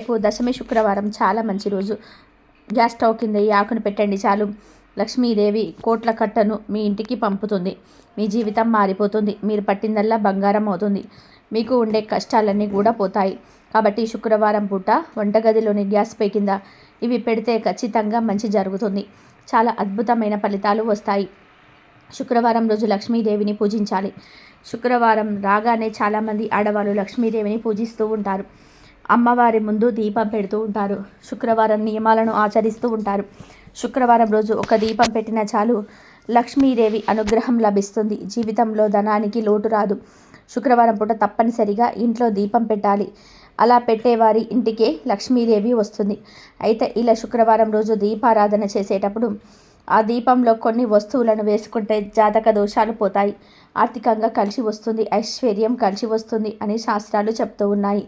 రేపు దశమి శుక్రవారం చాలా మంచి రోజు. గ్యాస్ స్టవ్ కింద ఈ ఆకును పెట్టండి చాలు. లక్ష్మీదేవి కోట్ల కట్టను మీ ఇంటికి పంపుతుంది. మీ జీవితం మారిపోతుంది. మీరు పట్టిందల్లా బంగారం అవుతుంది. మీకు ఉండే కష్టాలన్నీ కూడా పోతాయి. కాబట్టి శుక్రవారం పూట వంటగదిలోని గ్యాస్ పై కింద ఇవి పెడితే ఖచ్చితంగా మంచి జరుగుతుంది. చాలా అద్భుతమైన ఫలితాలు వస్తాయి. శుక్రవారం రోజు లక్ష్మీదేవిని పూజించాలి. శుక్రవారం రాగానే చాలామంది ఆడవాళ్ళు లక్ష్మీదేవిని పూజిస్తూ ఉంటారు. అమ్మవారి ముందు దీపం పెడుతూ ఉంటారు. శుక్రవారం నియమాలను ఆచరిస్తూ ఉంటారు. శుక్రవారం రోజు ఒక దీపం పెట్టిన చాలు లక్ష్మీదేవి అనుగ్రహం లభిస్తుంది. జీవితంలో ధనానికి లోటు రాదు. శుక్రవారం పూట తప్పనిసరిగా ఇంట్లో దీపం పెట్టాలి. అలా పెట్టేవారి ఇంటికే లక్ష్మీదేవి వస్తుంది. అయితే ఇలా శుక్రవారం రోజు దీపారాధన చేసేటప్పుడు ఆ దీపంలో కొన్ని వస్తువులను వేసుకుంటే జాతక దోషాలు పోతాయి. ఆర్థికంగా కలిసి వస్తుంది ఐశ్వర్యం కలిసి వస్తుంది అని శాస్త్రాలు చెప్తూ ఉన్నాయి.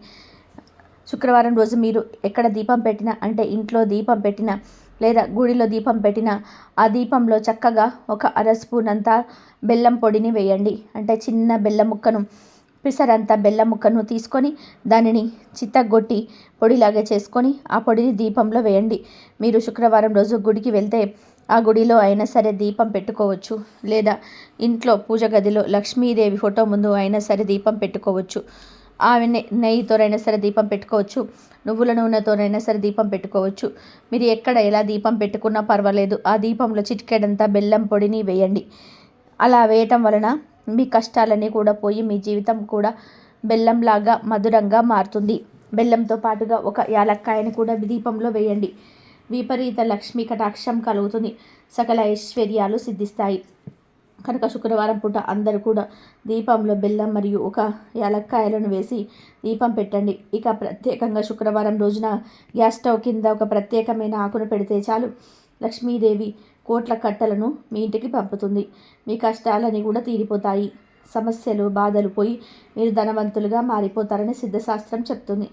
శుక్రవారం రోజు మీరు ఎక్కడ దీపం పెట్టినా అంటే ఇంట్లో దీపం పెట్టినా లేదా గుడిలో దీపం పెట్టినా ఆ దీపంలో చక్కగా ఒక అర స్పూన్ అంతా బెల్లం పొడిని వేయండి. అంటే చిన్న బెల్లం ముక్కను పిసరంతా బెల్లం ముక్కను తీసుకొని దానిని చిత్తగొట్టి పొడిలాగా చేసుకొని ఆ పొడిని దీపంలో వేయండి. మీరు శుక్రవారం రోజు గుడికి వెళ్తే ఆ గుడిలో అయినా సరే దీపం పెట్టుకోవచ్చు. లేదా ఇంట్లో పూజ గదిలో లక్ష్మీదేవి ఫోటో ముందు అయినా సరే దీపం పెట్టుకోవచ్చు. ఆమె నెయ్యితోనైనా సరే దీపం పెట్టుకోవచ్చు. నువ్వుల నూనెతోనైనా సరే దీపం పెట్టుకోవచ్చు. మీరు ఎక్కడ ఎలా దీపం పెట్టుకున్నా పర్వాలేదు. ఆ దీపంలో చిటికెడంతా బెల్లం పొడిని వేయండి. అలా వేయటం వలన మీ కష్టాలన్నీ కూడా పోయి మీ జీవితం కూడా బెల్లంలాగా మధురంగా మారుతుంది. బెల్లంతో పాటుగా ఒక యాలక్కాయని కూడా దీపంలో వేయండి. విపరీత లక్ష్మీ కటాక్షం కలుగుతుంది. సకల ఐశ్వర్యాలు సిద్ధిస్తాయి. కనుక శుక్రవారం పూట అందరూ కూడా దీపంలో బెల్లం మరియు ఒక యాలక్కాయలను వేసి దీపం పెట్టండి. ఇక ప్రత్యేకంగా శుక్రవారం రోజున గ్యాస్ స్టవ్ కింద ఒక ప్రత్యేకమైన ఆకును పెడితే చాలు. లక్ష్మీదేవి కోట్ల కట్టలను మీ ఇంటికి పంపుతుంది. మీ కష్టాలని కూడా తీరిపోతాయి. సమస్యలు బాధలు పోయి మీరు ధనవంతులుగా మారిపోతారని సిద్ధశాస్త్రం చెప్తుంది.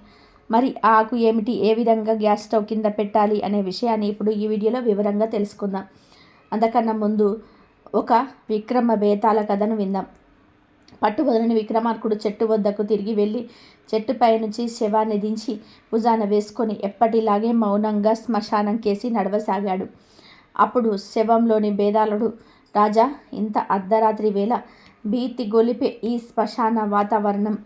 మరి ఆకు ఏమిటి? ఏ విధంగా గ్యాస్ స్టవ్ కింద పెట్టాలి అనే విషయాన్ని ఇప్పుడు ఈ వీడియోలో వివరంగా తెలుసుకుందాం. అంతకన్నా ముందు ఒక విక్రమ బేతాల కథను విందాం. పట్టుబదలని విక్రమార్కుడు చెట్టు వద్దకు తిరిగి వెళ్ళి చెట్టుపై నుంచి శవాన్ని దించి భుజాన వేసుకొని ఎప్పటిలాగే మౌనంగా శ్మశానం కేసి నడవసాగాడు. అప్పుడు శవంలోని బేదాలుడు రాజా ఇంత అర్ధరాత్రి వేళ భీతి గొలిపే ఈ శ్మశాన వాతావరణం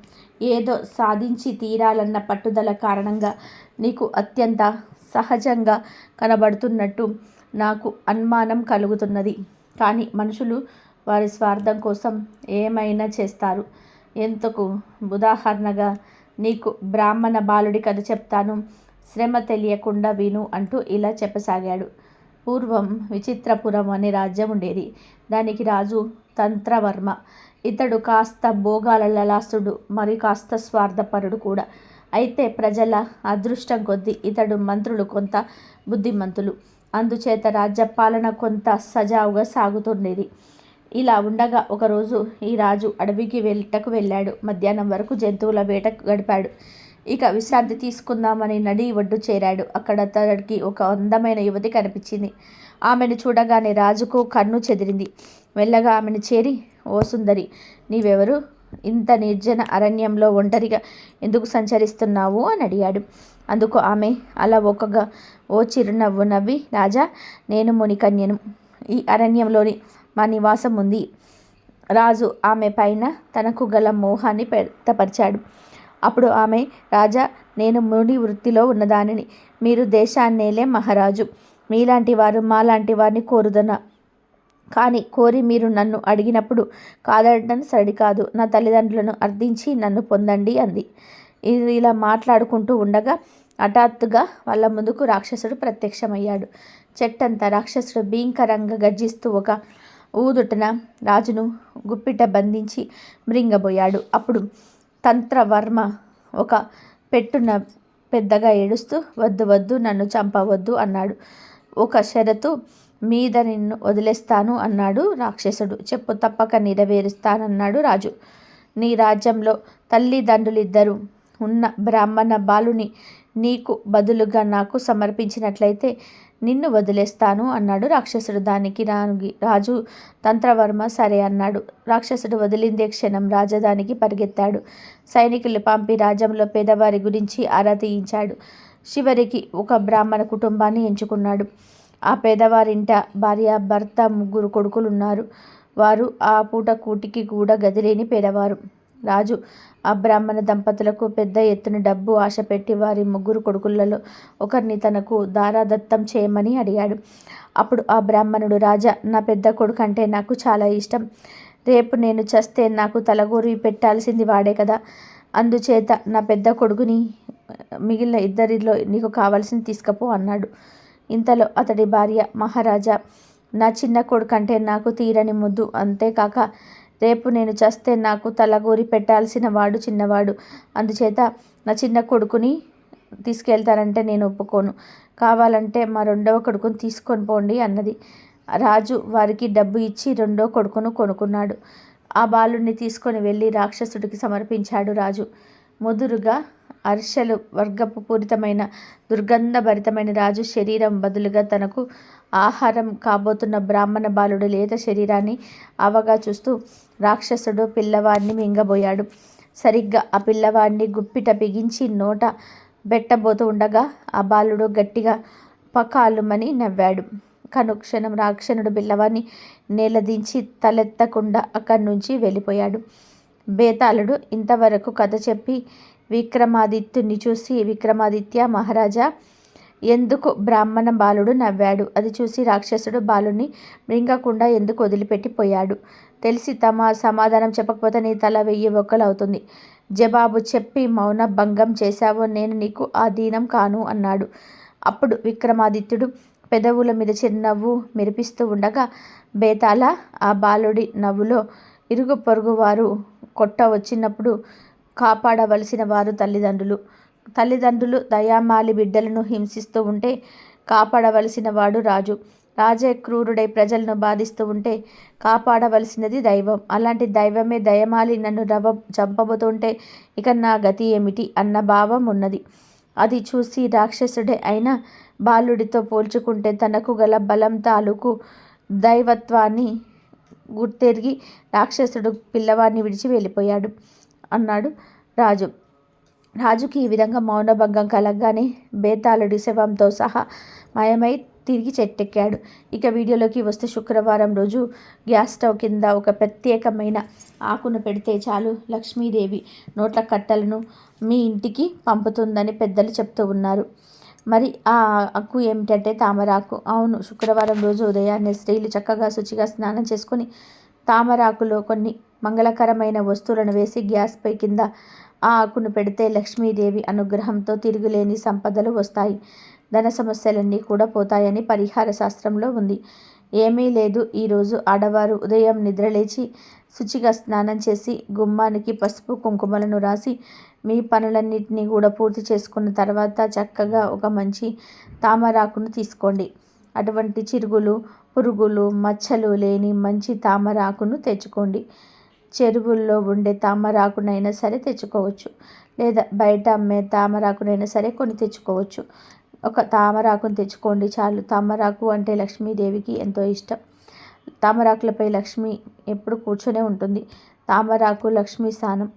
ఏదో సాధించి తీరాలన్న పట్టుదల కారణంగా నీకు అత్యంత సహజంగా కనబడుతున్నట్టు నాకు అనుమానం కలుగుతున్నది. కానీ మనుషులు వారి స్వార్థం కోసం ఏమైనా చేస్తారు. ఎంతకు ఉదాహరణగా నీకు బ్రాహ్మణ బాలుడి కథ చెప్తాను. శ్రమ తెలియకుండా విను అంటూ ఇలా చెప్పసాగాడు. పూర్వం విచిత్రపురం అనే రాజ్యం ఉండేది. దానికి రాజు తంత్రవర్మ. ఇతడు కాస్త భోగాల లలాసుడు మరి కాస్త స్వార్థపరుడు కూడా. అయితే ప్రజల అదృష్టం కొద్దీ ఇతడు మంత్రులు కొంత బుద్ధిమంతులు. అందుచేత రాజ్యపాలన కొంత సజావుగా సాగుతుండేది. ఇలా ఉండగా ఒకరోజు ఈ రాజు అడవికి వెళ్ళటకు వెళ్ళాడు. మధ్యాహ్నం వరకు జంతువుల వేట గడిపాడు. ఇక విశ్రాంతి తీసుకుందామని నడి ఒడ్డు చేరాడు. అక్కడ అతడికి ఒక అందమైన యువతి కనిపించింది. ఆమెను చూడగానే రాజుకు కన్ను చెదిరింది. వెళ్ళగా ఆమెను చేరి ఓ సుందరి నీవెవరు? ఇంత నిర్జన అరణ్యంలో ఒంటరిగా ఎందుకు సంచరిస్తున్నావు? అని అడిగాడు. అందుకు ఆమె అలా ఒకగా ఓ చిరునవ్వు నవ్వి రాజా నేను మునికన్యను. ఈ అరణ్యంలోని మా నివాసం ఉంది. రాజు ఆమె పైన తనకు గల మోహాన్ని వ్యక్తపరిచాడు అప్పుడు ఆమె రాజా నేను ముని వృత్తిలో ఉన్నదానిని. మీరు దేశాన్నేలే మహారాజు. మీలాంటి వారు మాలాంటి వారిని కోరుదన. కానీ కోరి మీరు నన్ను అడిగినప్పుడు కాదడటం సరికాదు. నా తల్లిదండ్రులను అర్థించి నన్ను పొందండి అంది. ఇది ఇలా మాట్లాడుకుంటూ ఉండగా హఠాత్తుగా వాళ్ళ ముందుకు రాక్షసుడు ప్రత్యక్షమయ్యాడు. చెట్టంతా రాక్షసుడు భీంకరంగా గర్జిస్తూ ఒక ఊదుటన రాజును గుప్పిట బంధించి మృంగబోయాడు. అప్పుడు తంత్రవర్మ ఒక పెట్టున పెద్దగా ఏడుస్తూ వద్దు వద్దు నన్ను చంపవద్దు అన్నాడు. ఒక షరతు మీద నిన్ను వదిలేస్తాను అన్నాడు రాక్షసుడు. చెప్పు తప్పక నెరవేరుస్తానన్నాడు రాజు. నీ రాజ్యంలో తల్లిదండ్రులిద్దరూ ఉన్న బ్రాహ్మణ బాలుని నీకు బదులుగా నాకు సమర్పించినట్లయితే నిన్ను వదిలేస్తాను అన్నాడు రాక్షసుడు. దానికి రాగి రాజు తంత్రవర్మ సరే అన్నాడు. రాక్షసుడు వదిలిందే క్షణం రాజధానికి పరిగెత్తాడు. సైనికులు పంపి రాజ్యంలో పేదవారి గురించి ఆరా తీయించాడు. చివరికి ఒక బ్రాహ్మణ కుటుంబాన్ని ఎంచుకున్నాడు. ఆ పేదవారింట భార్య భర్త ముగ్గురు కొడుకులు ఉన్నారు వారు ఆ పూట కూటికి కూడా గదిలేని పేదవారు. రాజు ఆ బ్రాహ్మణ దంపతులకు పెద్ద ఎత్తున డబ్బు ఆశ పెట్టి వారి ముగ్గురు కొడుకులలో ఒకరిని తనకు దారాదత్తం చేయమని అడిగాడు. అప్పుడు ఆ బ్రాహ్మణుడు రాజా నా పెద్ద కొడుకు అంటే నాకు చాలా ఇష్టం. రేపు నేను చస్తే నాకు తలగూరి పెట్టాల్సింది వాడే కదా. అందుచేత నా పెద్ద కొడుకుని మిగిలిన ఇద్దరిలో నీకు కావాల్సింది తీసుకపో అన్నాడు. ఇంతలో అతడి భార్య మహారాజా నా చిన్న కొడుకు అంటే నాకు తీరని ముద్దు అంతేకాక రేపు నేను చస్తే నాకు తలగూరి పెట్టాల్సిన వాడు చిన్నవాడు. అందుచేత నా చిన్న కొడుకుని తీసుకెళ్తారంటే నేను ఒప్పుకోను. కావాలంటే మా రెండవ కొడుకుని తీసుకొని పోండి అన్నది. రాజు వారికి డబ్బు ఇచ్చి రెండో కొడుకును కొనుక్కున్నాడు. ఆ బాలుడిని తీసుకొని వెళ్ళి రాక్షసుడికి సమర్పించాడు రాజు. ముదురుగా అర్షలు వర్గపు పూరితమైన దుర్గంధభరితమైన రాజు శరీరం బదులుగా తనకు ఆహారం కాబోతున్న బ్రాహ్మణ బాలుడు లేత శరీరాన్ని అవగా చూస్తూ రాక్షసుడు పిల్లవాడిని మింగబోయాడు. సరిగ్గా ఆ పిల్లవాడిని గుప్పిట బిగించి నోట బెట్టబోతూ ఉండగా ఆ బాలుడు గట్టిగా పకాలుమని నవ్వాడు. కనుక్షణం రాక్షణుడు పిల్లవాడిని నేలదించి తలెత్తకుండా అక్కడి నుంచి వెళ్ళిపోయాడు. బేతాళుడు ఇంతవరకు కథ చెప్పి విక్రమాదిత్యుని చూసి విక్రమాదిత్య మహారాజా ఎందుకు బ్రాహ్మణ బాలుడు నవ్వాడు? అది చూసి రాక్షసుడు బాలుని మృంగకుండా ఎందుకు వదిలిపెట్టిపోయాడు తెలిసి తమ సమాధానం చెప్పకపోతే నీ తల వెయ్యి ఒక్కలవుతుంది జవాబు చెప్పి మౌన భంగం చేశావో నేను నీకు ఆధీనం కాను అన్నాడు. అప్పుడు విక్రమాదిత్యుడు పెదవుల మీద చిరునవ్వు మెరిపిస్తూ ఉండగా బేతాల ఆ బాలుడి నవ్వులో ఇరుగు పొరుగు వారు కొట్ట వచ్చినప్పుడు కాపాడవలసిన వారు తల్లిదండ్రులు. తల్లిదండ్రులు దయామాలి బిడ్డలను హింసిస్తూ ఉంటే కాపాడవలసిన వాడు రాజు. రాజే క్రూరుడై ప్రజలను బాధిస్తూ ఉంటే కాపాడవలసినది దైవం. అలాంటి దైవమే దయమాలి నన్ను రవ చంపబోతుంటే ఇక నా గతి ఏమిటి అన్న భావం ఉన్నది. అది చూసి రాక్షసుడే అయిన బాలుడితో పోల్చుకుంటే తనకు గల బలం తాలూకు దైవత్వాన్ని గుర్తెరిగి రాక్షసుడు పిల్లవాడిని విడిచి వెళ్ళిపోయాడు అన్నాడు రాజు. రాజుకి ఈ విధంగా మౌనభంగం కలగగానే బేతాళుడి శవంతో సహా మాయమై తిరిగి చెట్టెక్కాడు. ఇక వీడియోలోకి వస్తే శుక్రవారం రోజు గ్యాస్ స్టవ్ కింద ఒక ప్రత్యేకమైన ఆకును పెడితే చాలు లక్ష్మీదేవి నోట్ల కట్టలను మీ ఇంటికి పంపుతుందని పెద్దలు చెప్తూ ఉన్నారు. మరి ఆ ఆకు ఏమిటంటే తామరాకు. అవును శుక్రవారం రోజు ఉదయాన్నే స్త్రీలు చక్కగా శుచిగా స్నానం చేసుకొని తామరాకులో కొన్ని మంగళకరమైన వస్తువులను వేసి గ్యాస్పై కింద ఆ ఆకును పెడితే లక్ష్మీదేవి అనుగ్రహంతో తిరుగులేని సంపదలు వస్తాయి. ధన సమస్యలన్నీ కూడా పోతాయని పరిహార శాస్త్రంలో ఉంది. ఏమీ లేదు. ఈరోజు ఆడవారు ఉదయం నిద్రలేచి శుచిగా స్నానం చేసి గుమ్మానికి పసుపు కుంకుమలను రాసి మీ పనులన్నింటినీ కూడా పూర్తి చేసుకున్న తర్వాత చక్కగా ఒక మంచి తామరాకును తీసుకోండి. అటువంటి చిరుగులు పురుగులు మచ్చలు లేని మంచి తామరాకును తెచ్చుకోండి. చెరువుల్లో ఉండే తామరాకునైనా సరే తెచ్చుకోవచ్చు. లేదా బయట అమ్మే తామరాకునైనా సరే కొని తెచ్చుకోవచ్చు. ఒక తామరాకును తెచ్చుకోండి చాలు. తామరాకు అంటే లక్ష్మీదేవికి ఎంతో ఇష్టం. తామరాకులపై లక్ష్మి ఎప్పుడు కూర్చొనే ఉంటుంది. తామరాకు లక్ష్మీ స్థానం.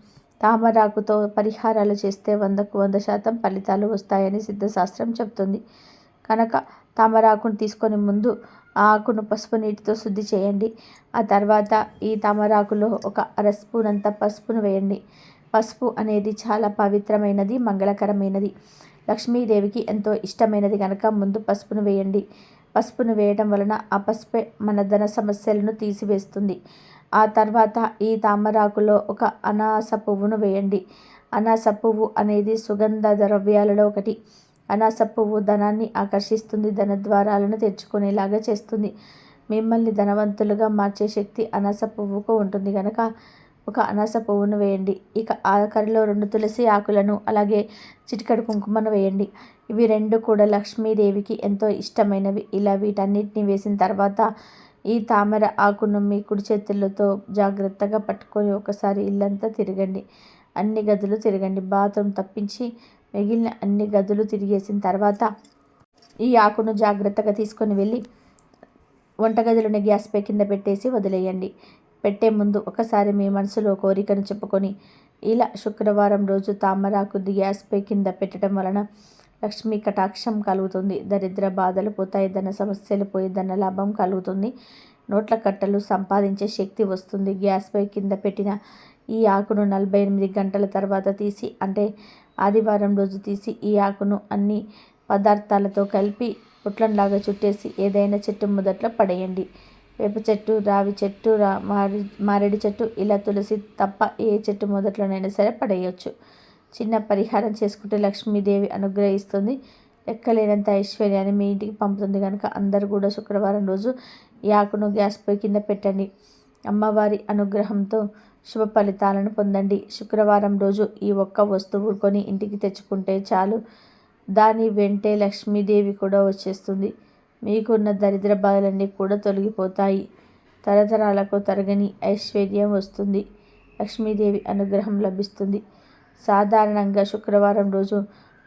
తామరాకుతో పరిహారాలు చేస్తే వందకు వంద శాతం ఫలితాలు వస్తాయని సిద్ధశాస్త్రం చెప్తుంది కనుక తామరాకును తీసుకొని ముందు ఆకును పసుపు నీటితో శుద్ధి చేయండి. ఆ తర్వాత ఈ తామరాకులో ఒక అర స్పూన్ అంత పసుపును వేయండి. పసుపు అనేది చాలా పవిత్రమైనది మంగళకరమైనది. లక్ష్మీదేవికి ఎంతో ఇష్టమైనది కనుక ముందు పసుపును వేయండి. పసుపును వేయడం వలన ఆ పసుపే మన ధన సమస్యలను తీసివేస్తుంది. ఆ తర్వాత ఈ తామరాకులో ఒక అనాస పువ్వును వేయండి. అనాస పువ్వు అనేది సుగంధ ద్రవ్యాలలో ఒకటి. అనాస పువ్వు ధనాన్ని ఆకర్షిస్తుంది ధన ద్వారాలను తెచ్చుకునేలాగా చేస్తుంది. మిమ్మల్ని ధనవంతులుగా మార్చే శక్తి అనాస పువ్వుకు ఉంటుంది. కనుక ఒక అనాస పువ్వును వేయండి. ఇక ఆఖరిలో రెండు తులసి ఆకులను అలాగే చిటికడు కుంకుమను వేయండి. ఇవి రెండు కూడా లక్ష్మీదేవికి ఎంతో ఇష్టమైనవి. ఇలా వీటన్నిటిని వేసిన తర్వాత ఈ తామర ఆకును మీ కుడి చేతులతో జాగ్రత్తగా పట్టుకొని ఒకసారి ఇల్లంతా తిరగండి. అన్ని గదులు తిరగండి. బాత్రూమ్ తప్పించి మిగిలిన అన్ని గదులు తిరిగేసిన తర్వాత ఈ ఆకును జాగ్రత్తగా తీసుకొని వెళ్ళి వంటగదిలోని గ్యాస్పై కింద పెట్టేసి వదిలేయండి. పెట్టే ముందు ఒకసారి మీ మనసులో కోరికను చెప్పుకొని ఇలా శుక్రవారం రోజు తామరాకు గ్యాస్పై కింద పెట్టడం వలన లక్ష్మీ కటాక్షం కలుగుతుంది. దరిద్ర బాధలు పోతాయి ధన సమస్యలు పోయి ధన లాభం కలుగుతుంది. నోట్ల కట్టలు సంపాదించే శక్తి వస్తుంది. గ్యాస్పై కింద పెట్టిన ఈ ఆకును నలభై ఎనిమిది గంటల తర్వాత తీసి అంటే ఆదివారం రోజు తీసి ఈ ఆకును అన్ని పదార్థాలతో కలిపి పుట్లంలాగా చుట్టేసి ఏదైనా చెట్టు మొదట్లో పడేయండి. వేప చెట్టు రావి చెట్టు రా మారి మారేడు చెట్టు ఇలా తులసి తప్ప ఏ చెట్టు మొదట్లోనైనా సరే పడేయచ్చు. చిన్న పరిహారం చేసుకుంటే లక్ష్మీదేవి అనుగ్రహిస్తుంది. ఎక్కలేనంత ఐశ్వర్యాన్ని మీ ఇంటికి పంపుతుంది కనుక అందరూ కూడా శుక్రవారం రోజు ఈ ఆకును గ్యాస్ పొయ్యి కింద పెట్టండి. అమ్మవారి అనుగ్రహంతో శుభ ఫలితాలను పొందండి. శుక్రవారం రోజు ఈ ఒక్క వస్తువు కొని ఇంటికి తెచ్చుకుంటే చాలు. దాని వెంటే లక్ష్మీదేవి కూడా వచ్చేస్తుంది. మీకున్న దరిద్ర బాధలన్నీ కూడా తొలగిపోతాయి. తరతరాలకు తరగని ఐశ్వర్యం వస్తుంది. లక్ష్మీదేవి అనుగ్రహం లభిస్తుంది. సాధారణంగా శుక్రవారం రోజు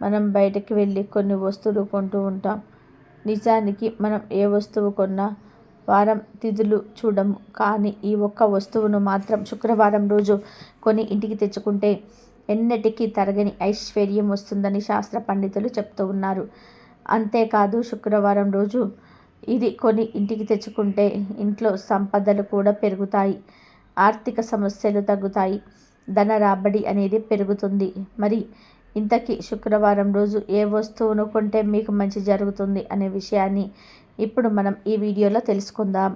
మనం బయటకు వెళ్ళి కొన్ని వస్తువులు కొంటూ ఉంటాం. నిజానికి మనం ఏ వస్తువు కొన్నా వారం తిథులు చూడము. కానీ ఈ ఒక్క వస్తువును మాత్రం శుక్రవారం రోజు కొని ఇంటికి తెచ్చుకుంటే ఎన్నటికీ తరగని ఐశ్వర్యం వస్తుందని శాస్త్ర పండితులు చెప్తూ ఉన్నారు. అంతేకాదు శుక్రవారం రోజు ఇది కొని ఇంటికి తెచ్చుకుంటే ఇంట్లో సంపదలు కూడా పెరుగుతాయి. ఆర్థిక సమస్యలు తగ్గుతాయి. ధన రాబడి అనేది పెరుగుతుంది. మరి ఇంతకీ శుక్రవారం రోజు ఏ వస్తువును కొంటే మీకు మంచి జరుగుతుంది అనే విషయాన్ని ఇప్పుడు మనం ఈ వీడియోలో తెలుసుకుందాం.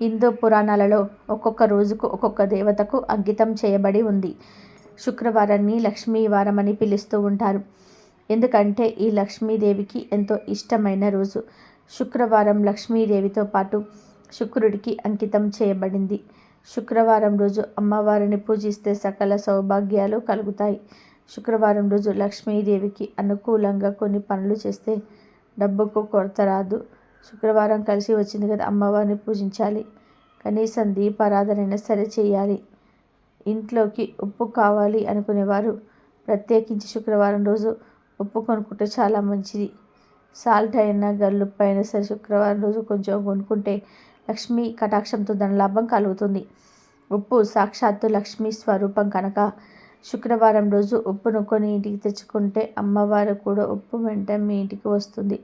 హిందూ పురాణాలలో ఒక్కొక్క రోజుకు ఒక్కొక్క దేవతకు అంకితం చేయబడి ఉంది. శుక్రవారాన్ని లక్ష్మీవారం అని పిలుస్తూ ఉంటారు. ఎందుకంటే ఈ లక్ష్మీదేవికి ఎంతో ఇష్టమైన రోజు. శుక్రవారం లక్ష్మీదేవితో పాటు శుక్రుడికి అంకితం చేయబడింది. శుక్రవారం రోజు అమ్మవారిని పూజిస్తే సకల సౌభాగ్యాలు కలుగుతాయి. శుక్రవారం రోజు లక్ష్మీదేవికి అనుకూలంగా కొన్ని పనులు చేస్తే డబ్బుకు కొరత రాదు. శుక్రవారం కలిసి వచ్చింది కదా అమ్మవారిని పూజించాలి. కనీసం దీపారాధనైనా సరే చేయాలి. ఇంట్లోకి ఉప్పు కావాలి అనుకునేవారు. ప్రత్యేకించి శుక్రవారం రోజు ఉప్పు కొనుక్కుంటే చాలా మంచిది. సాల్ట్ అయినా గల్లుప్పు అయినా సరే శుక్రవారం రోజు కొంచెం కొనుక్కుంటే లక్ష్మీ కటాక్షంతో ధనలాభం కలుగుతుంది. ఉప్పు సాక్షాత్తు లక్ష్మీ స్వరూపం కనుక శుక్రవారం రోజు ఉప్పును కొని ఇంటికి తెచ్చుకుంటే అమ్మవారు కూడా ఉప్పు వెంట మీ ఇంటికి వస్తుంది.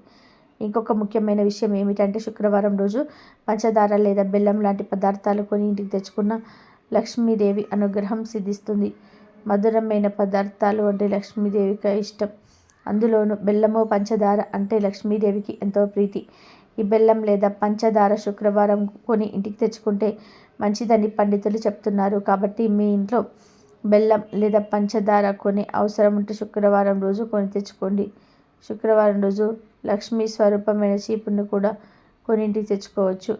ఇంకొక ముఖ్యమైన విషయం ఏమిటంటే శుక్రవారం రోజు పంచదార లేదా బెల్లం లాంటి పదార్థాలు కొని ఇంటికి తెచ్చుకున్న లక్ష్మీదేవి అనుగ్రహం సిద్ధిస్తుంది. మధురమైన పదార్థాలు అంటే లక్ష్మీదేవికి ఇష్టం. అందులోనూ బెల్లము పంచదార అంటే లక్ష్మీదేవికి ఎంతో ప్రీతి. ఈ బెల్లం లేదా పంచదార శుక్రవారం కొని ఇంటికి తెచ్చుకుంటే మంచిదని పండితులు చెప్తున్నారు. కాబట్టి మీ ఇంట్లో బెల్లం లేదా పంచదార కొని అవసరం ఉంటే శుక్రవారం రోజు కొని తెచ్చుకోండి. శుక్రవారం రోజు లక్ష్మీ స్వరూపమైన చీపుని కూడా కొన్నింటికి తెచ్చుకోవచ్చు.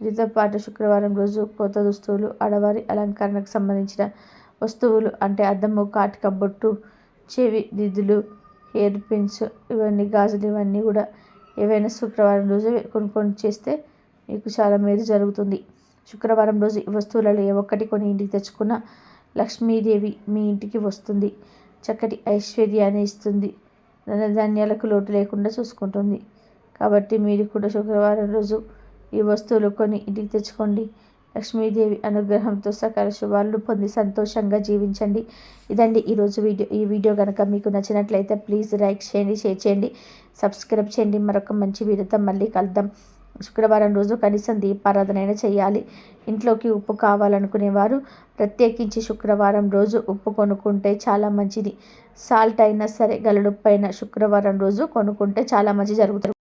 దీంతో పాటు శుక్రవారం రోజు కొత్త దుస్తువులు ఆడవారి అలంకరణకు సంబంధించిన వస్తువులు అంటే అద్దము కాటిక బొట్టు చెవి దిద్దులు హెయిర్ పిన్స్ ఇవన్నీ గాజులు ఇవన్నీ కూడా ఏవైనా శుక్రవారం రోజు కొనుక్కొని చేస్తే మీకు చాలా మేలు జరుగుతుంది. శుక్రవారం రోజు ఈ వస్తువులలో ఏ ఒక్కటి కొని ఇంటికి తెచ్చుకున్న లక్ష్మీదేవి మీ ఇంటికి వస్తుంది. చక్కటి ఐశ్వర్యాన్ని ఇస్తుంది. ధనధాన్యాలకు లోటు లేకుండా చూసుకుంటుంది. కాబట్టి మీరు కూడా శుక్రవారం రోజు ఈ వస్తువులు కొని ఇంటికి తెచ్చుకోండి. లక్ష్మీదేవి అనుగ్రహంతో సకల శుభాలను పొంది సంతోషంగా జీవించండి. ఇదండి ఈరోజు వీడియో. ఈ వీడియో కనుక మీకు నచ్చినట్లయితే ప్లీజ్ లైక్ చేయండి షేర్ చేయండి సబ్స్క్రైబ్ చేయండి. మరొక మంచి వీడియోతో మళ్ళీ కలుద్దాం. శుక్రవారం రోజు కనీసం దీపారాధనైనా చేయాలి. ఇంట్లోకి ఉప్పు కావాలనుకునేవారు ప్రత్యేకించి శుక్రవారం రోజు ఉప్పు కొనుక్కుంటే చాలా మంచిది. సాల్ట్ అయినా సరే గలడుప్పైన శుక్రవారం రోజు కొనుక్కుంటే చాలా మంచి జరుగుతుంది.